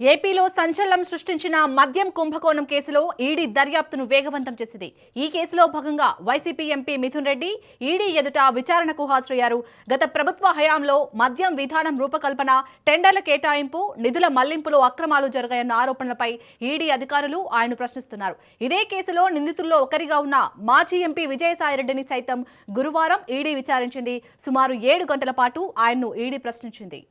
ఏపీలో సంచలనం సృష్టించిన మద్యం కుంభకోణం కేసులో ఈడీ దర్యాప్తును వేగవంతం చేసింది. ఈ కేసులో భాగంగా YCP MP Mithun Reddy ED ఎదుట విచారణకు హాజరయ్యారు. గత ప్రభుత్వ హయాంలో మద్యం విధానం రూపకల్పన టెండర్ల కేటాయింపు నిధుల మళ్ళింపులో అక్రమాలు జరిగాయన్న ఆరోపణలపై ఈడీ అధికారులు ఆయన ప్రశ్నిస్తున్నారు. ఇదే కేసులో నిందితుల్లో ఒకరిగా ఉన్న మాజీ ఎంపీ విజయసాయిరెడ్డిని సైతం గురువారం ఈడీ విచారించింది. సుమారు ఏడు గంటల పాటు ఆయన్ను ఈడీ ప్రశ్నించింది.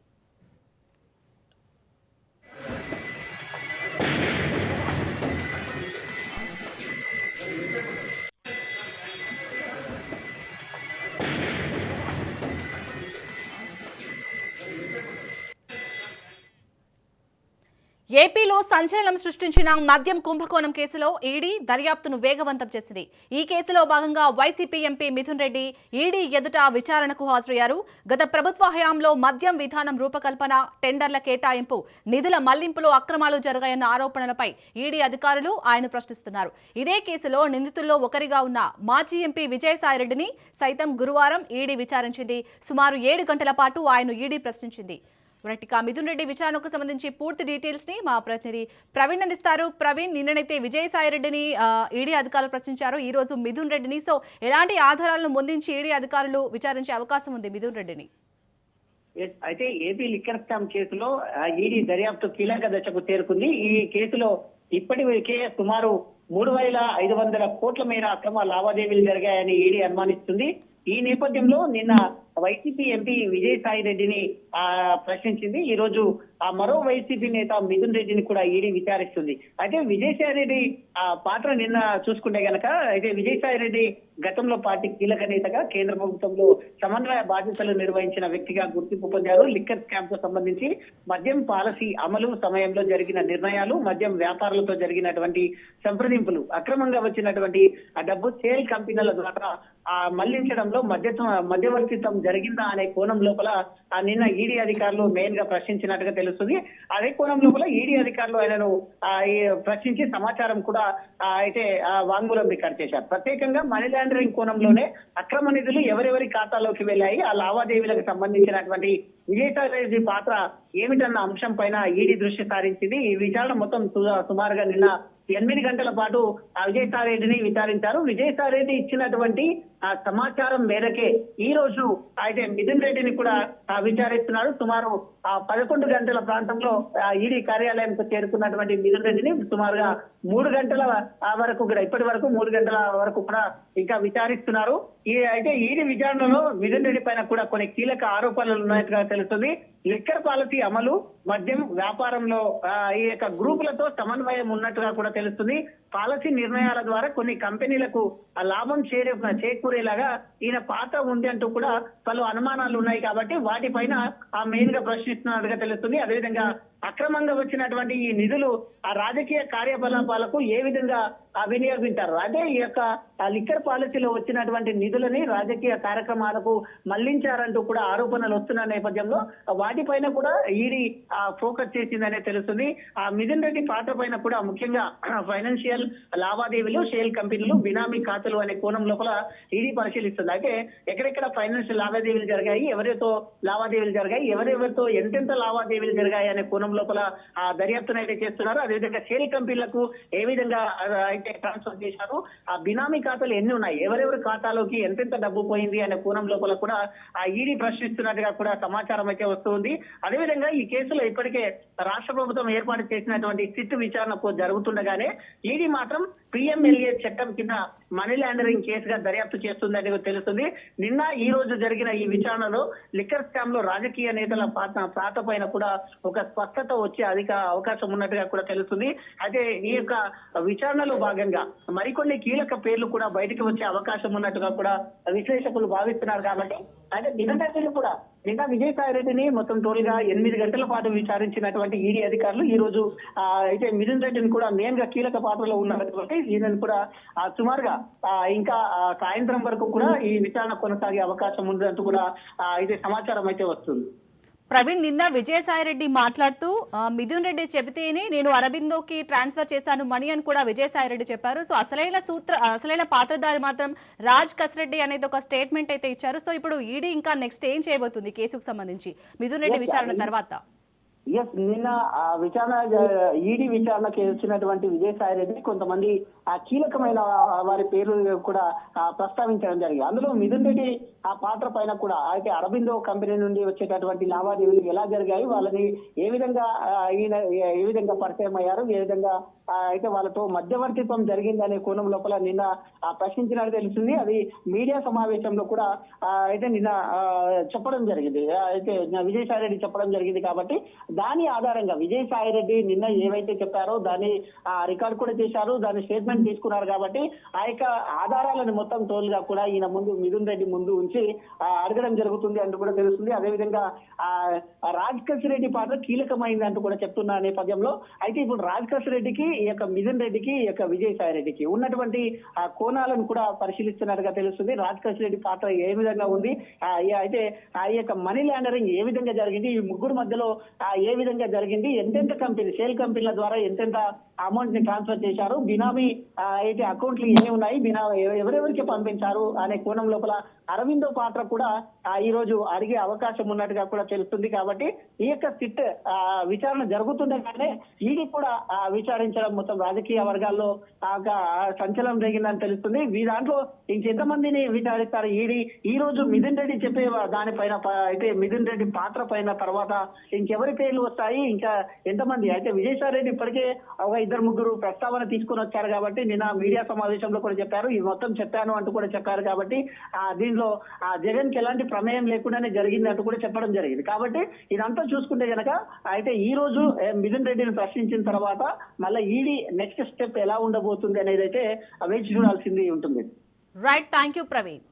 ఏపీలో సంచలనం సృష్టించిన మద్యం కుంభకోణం కేసులో ఈడీ దర్యాప్తును వేగవంతం చేసింది. ఈ కేసులో భాగంగా YCP MP Mithun Reddy ED ఎదుట విచారణకు హాజరయ్యారు. గత ప్రభుత్వ హయాంలో మద్యం విధానం రూపకల్పన టెండర్ల కేటాయింపు నిధుల మళ్ళింపులో అక్రమాలు జరిగాయన్న ఆరోపణలపై ఈడీ అధికారులు ఆయన ప్రశ్నిస్తున్నారు. ఇదే కేసులో నిందితుల్లో ఒకరిగా ఉన్న మాజీ ఎంపీ విజయసాయిరెడ్డిని సైతం గురువారం ఈడీ విచారించింది. సుమారు ఏడు గంటల పాటు ఆయన ఈడీ ప్రశ్నించింది. ఇక మిథున్ రెడ్డి విచారణకు సంబంధించి పూర్తి డీటెయిల్స్ని మా ప్రతినిధి ప్రవీణ్ అందిస్తారు. ప్రవీణ్ నిన్ననైతే విజయసాయి రెడ్డిని ఈడీ అధికారులు ప్రశ్నించారు. ఈ రోజు మిథున్ రెడ్డిని సో ఎలాంటి ఆధారాలను ముందించి ఈడీ అధికారులు విచారించే అవకాశం ఉంది మిథున్ రెడ్డిని? అయితే ఏపీ లిక్కర్ స్కామ్ కేసులో ఈడీ దర్యాప్తు కీలక దశకు చేరుకుంది. ఈ కేసులో ఇప్పటికే సుమారు మూడు వేల ఐదు వందల కోట్ల మేర అక్రమ లావాదేవీలు జరిగాయని ఈడీ అనుమానిస్తుంది. ఈ నేపథ్యంలో నిన్న వైసీపీ ఎంపీ విజయసాయి రెడ్డిని ప్రశ్నించింది. ఈ రోజు ఆ మరో వైసీపీ నేత మిథున్ రెడ్డిని కూడా ఈడీ విచారిస్తుంది. అయితే విజయసాయి రెడ్డి ఆ పాత్ర నిన్న చూసుకుంటే గనక అయితే విజయసాయి రెడ్డి గతంలో పార్టీ కీలక నేతగా కేంద్ర ప్రభుత్వంలో సమన్వయ బాధ్యతలు నిర్వహించిన వ్యక్తిగా గుర్తింపు పొందారు. లిక్కర్ స్కామ్కు సంబంధించి మద్యం పాలసీ అమలు సమయంలో జరిగిన నిర్ణయాలు మద్యం వ్యాపారులతో జరిగినటువంటి సంప్రదింపులు అక్రమంగా వచ్చినటువంటి ఆ డబ్బు సేల్ కంపెనీల ద్వారా ఆ మళ్ళించడంలో మధ్య మధ్యవర్తిత్వం జరిగిందా అనే కోణం లోపల ఆ నిన్న ఈడీ అధికారులు మెయిన్గా ప్రశ్నించినట్టుగా తెలుస్తుంది. అదే కోణం లోపల ఈడీ అధికారులు ఆయనను ఆ, ఈ ప్రశ్నించి సమాచారం కూడా అయితే ఆ, వాంగ్మూలం రికార్డ్ చేశారు. ప్రత్యేకంగా మనీ లాండరింగ్ కోణంలోనే అక్రమ నిధులు ఎవరెవరి ఖాతాలోకి వెళ్ళాయి ఆ లావాదేవీలకు సంబంధించినటువంటి విజయసాయి రెడ్డి పాత్ర ఏమిటన్న అంశం పైన ఈడీ దృష్టి సారించింది. ఈ విచారణ మొత్తం సుమారుగా నిన్న ఎనిమిది గంటల పాటు ఆ విజయసాయి విచారించారు. విజయసాయిరెడ్డి ఇచ్చినటువంటి ఆ సమాచారం మేరకే ఈ రోజు అయితే మిథున్ రెడ్డిని కూడా విచారిస్తున్నారు. సుమారు ఆ పదకొండు గంటల ప్రాంతంలో ఈడీ కార్యాలయానికి చేరుకున్నటువంటి మిథున్ రెడ్డిని సుమారుగా మూడు గంటల వరకు కూడా ఇప్పటి వరకు మూడు గంటల వరకు కూడా ఇంకా విచారిస్తున్నారు. ఈ అయితే ఈడీ విచారణలో మిథున్ రెడ్డి పైన కూడా కొన్ని కీలక ఆరోపణలు ఉన్నట్టుగా తెలుస్తుంది. లిక్కర్ పాలసీ అమలు మద్యం వ్యాపారంలో ఈ యొక్క గ్రూపులతో సమన్వయం ఉన్నట్టుగా కూడా తెలుస్తుంది. పాలసీ నిర్ణయాల ద్వారా కొన్ని కంపెనీలకు ఆ లాభం చేరే చేకూరేలాగా ఈయన పాత్ర ఉంది అంటూ కూడా పలు అనుమానాలు ఉన్నాయి కాబట్టి వాటిపైన ఆ మెయిన్గా ప్రశ్నిస్తున్నట్టుగా తెలుస్తుంది. అదేవిధంగా అక్రమంగా వచ్చినటువంటి ఈ నిధులు ఆ రాజకీయ కార్యకలాపాలకు ఏ విధంగా వినియోగించారు? అదే ఈ యొక్క లిక్కర్ పాలసీలో వచ్చినటువంటి నిధులని రాజకీయ కార్యక్రమాలకు మళ్ళించారంటూ కూడా ఆరోపణలు వస్తున్న నేపథ్యంలో వాటిపైన కూడా ఈడీ ఆ, ఫోకస్ చేసిందనే తెలుస్తుంది. ఆ మిథున్ రెడ్డి పాత్ర పైన కూడా ముఖ్యంగా ఫైనాన్షియల్ లావాదేవీలు షేల్ కంపెనీలు బినామీ ఖాతాలు అనే కోణం లోపల ఈడీ పరిశీలిస్తుంది. అయితే ఎక్కడెక్కడ ఫైనాన్షియల్ లావాదేవీలు జరిగాయి ఎవరితో లావాదేవీలు జరిగాయి ఎవరెవరితో ఎంతెంత లావాదేవీలు జరిగాయి అనే కోణం లోపల ఆ దర్యాప్తును అయితే చేస్తున్నారు. అదేవిధంగా షేల్ కంపెనీలకు ఏ విధంగా అయితే ట్రాన్స్ఫర్ చేశారు ఆ బినామీ ఖాతాలు ఎన్ని ఉన్నాయి ఎవరెవరి ఖాతాలోకి ఎంతెంత డబ్బు పోయింది అనే కోణం లోపల కూడా ఆ ఈడీ ప్రశ్నిస్తున్నట్టుగా కూడా సమాచారం అయితే వస్తుంది అదేవిధంగా ఈ కేసులో ఇప్పటికే రాష్ట్ర ప్రభుత్వం ఏర్పాటు చేసినటువంటి సిట్ విచారణకు జరుగుతుండగానే ఈడీ மாற்றம் பிஎம்எல்ஏ சட்டம் கிட்ட మనీ లాండరింగ్ కేసుగా దర్యాప్తు చేస్తుందని తెలుస్తుంది. నిన్న ఈ రోజు జరిగిన ఈ విచారణలో లిక్కర్ స్కామ్లో రాజకీయ నేతల పాత్ర పాత్ర పైన కూడా ఒక స్పష్టత వచ్చే అధిక అవకాశం ఉన్నట్టుగా కూడా తెలుస్తుంది. అయితే ఈ యొక్క విచారణలో భాగంగా మరికొన్ని కీలక పేర్లు కూడా బయటకు వచ్చే అవకాశం ఉన్నట్టుగా కూడా విశ్లేషకులు భావిస్తున్నారు కాబట్టి అయితే నిన్న కూడా నిన్న విజయసాయి రెడ్డిని మొత్తం టోల్గా ఎనిమిది గంటల పాటు విచారించినటువంటి ఈడీ అధికారులు ఈ రోజు అయితే మిథున్ రెడ్డిని కూడా మెయిన్గా కీలక పాత్రలో ఉన్నటువంటి ఈయనను కూడా సుమారుగా ఇంకా సాయంత్రం వరకు కూడా ఈ విచారణ కొనసాగే అవకాశం ఉందంటూ కూడా అయితే సమాచారం అయితే వస్తుంది. ప్రవీణ్ నిన్న విజయసాయిరెడ్డి మాట్లాడుతూ మిథున్ రెడ్డి చెబితేనే నేను అరబిందోకి ట్రాన్స్ఫర్ చేశాను మనీ అని కూడా విజయసాయిరెడ్డి చెప్పారు. సో అసలైన సూత్ర అసలైన పాత్రధారి మాత్రం రాజ్ కస్రెడ్డి అనేది ఒక స్టేట్మెంట్ అయితే ఇచ్చారు. సో ఇప్పుడు ఈడీ ఇంకా నెక్స్ట్ ఏం చేయబోతుంది కేసుకు సంబంధించి? మిథున్ రెడ్డి విచారణ తర్వాత. ఎస్ నిన్న ఆ విచారణ ఈడీ విచారణకి వచ్చినటువంటి విజయసాయి రెడ్డి కొంతమంది ఆ కీలకమైన వారి పేర్లు కూడా ప్రస్తావించడం జరిగింది. అందులో మిథున్ రెడ్డి ఆ పాత్ర పైన కూడా అయితే అరబిందో కంపెనీ నుండి వచ్చేటటువంటి లావాదేవీలు ఎలా జరిగాయి వాళ్ళని ఏ విధంగా ఈయన ఏ విధంగా పరిచయం అయ్యారు ఏ విధంగా అయితే వాళ్ళతో మధ్యవర్తిత్వం జరిగిందనే కోణం లోపల నిన్న ఆ, ప్రశ్నించినట్టు తెలిసింది అది మీడియా సమావేశంలో కూడా అయితే నిన్న ఆ, చెప్పడం జరిగింది. అయితే విజయసాయి రెడ్డి చెప్పడం జరిగింది కాబట్టి దాని ఆధారంగా విజయసాయి రెడ్డి నిన్న ఏవైతే చెప్పారో దాన్ని ఆ, రికార్డ్ కూడా చేశారు దాని స్టేట్మెంట్ తీసుకున్నారు కాబట్టి ఆ యొక్క ఆధారాలను మొత్తం తోలుగా కూడా ఈయన ముందు మిథున్ రెడ్డి ముందు ఉంచి అడగడం జరుగుతుంది అంటూ కూడా తెలుస్తుంది. అదేవిధంగా ఆ, ఆ రెడ్డి పాత్ర కీలకమైంది అంటూ కూడా చెప్తున్న నేపథ్యంలో అయితే ఇప్పుడు రాజకృష్ణ రెడ్డికి ఈ యొక్క మిథున్ రెడ్డికి ఈ యొక్క విజయసాయి రెడ్డికి ఉన్నటువంటి ఆ కోణాలను కూడా పరిశీలిస్తున్నట్టుగా తెలుస్తుంది. రాజకృష్ణ రెడ్డి పాత్ర ఏ విధంగా ఉంది? ఆ, ఈ- అయితే ఆ యొక్క మనీ లాండరింగ్ ఏ విధంగా జరిగింది? ఈ ముగ్గురు మధ్యలో ఏ విధంగా జరిగింది ఎంతెంత కంపెనీ సేల్ కంపెనీల ద్వారా ఎంతెంత అమౌంట్ని ట్రాన్స్ఫర్ చేశారు బినామీ అయితే అకౌంట్లు ఎన్ని ఉన్నాయి బినా ఎవరెవరికి పంపించారు అనే కోణం లోపల అరవిందో పాత్ర కూడా ఈ రోజు అడిగే అవకాశం ఉన్నట్టుగా కూడా తెలుస్తుంది కాబట్టి ఈ యొక్క సిట్ ఆ, విచారణ జరుగుతుండగానే ఈడీ కూడా ఆ, విచారించడం మొత్తం రాజకీయ వర్గాల్లో ఆ సంచలనం జరిగిందని తెలుస్తుంది. ఈ దాంట్లో ఇంకెంతమందిని విచారిస్తారు? ఈడీ ఈ రోజు మిథున్ రెడ్డి చెప్పే దానిపైన అయితే మిథున్ రెడ్డి పాత్ర పైన తర్వాత ఇంకెవరి పేర్లు వస్తాయి? ఇంకా ఎంతమంది? అయితే విజయసాయి రెడ్డి ఇప్పటికే ఒక ఇద్దరు ముగ్గురు ప్రస్తావన తీసుకొని వచ్చారు కాబట్టి నిన్న మీడియా సమావేశంలో కూడా చెప్పారు. ఇది మొత్తం చెప్పాను అంటూ కూడా చెప్పారు కాబట్టి ఆ దీనిలో ఆ జగన్కి ఎలాంటి ప్రమేయం లేకుండానే జరిగింది అంటూ కూడా చెప్పడం జరిగింది. కాబట్టి ఇదంతా చూసుకుంటే గనక అయితే ఈ రోజు మిథున్ రెడ్డిని ప్రశ్నించిన తర్వాత మళ్ళీ ఈడీ నెక్స్ట్ స్టెప్ ఎలా ఉండబోతుంది అనేది అయితే వేచి చూడాల్సింది ఉంటుంది. Right thank you Praveen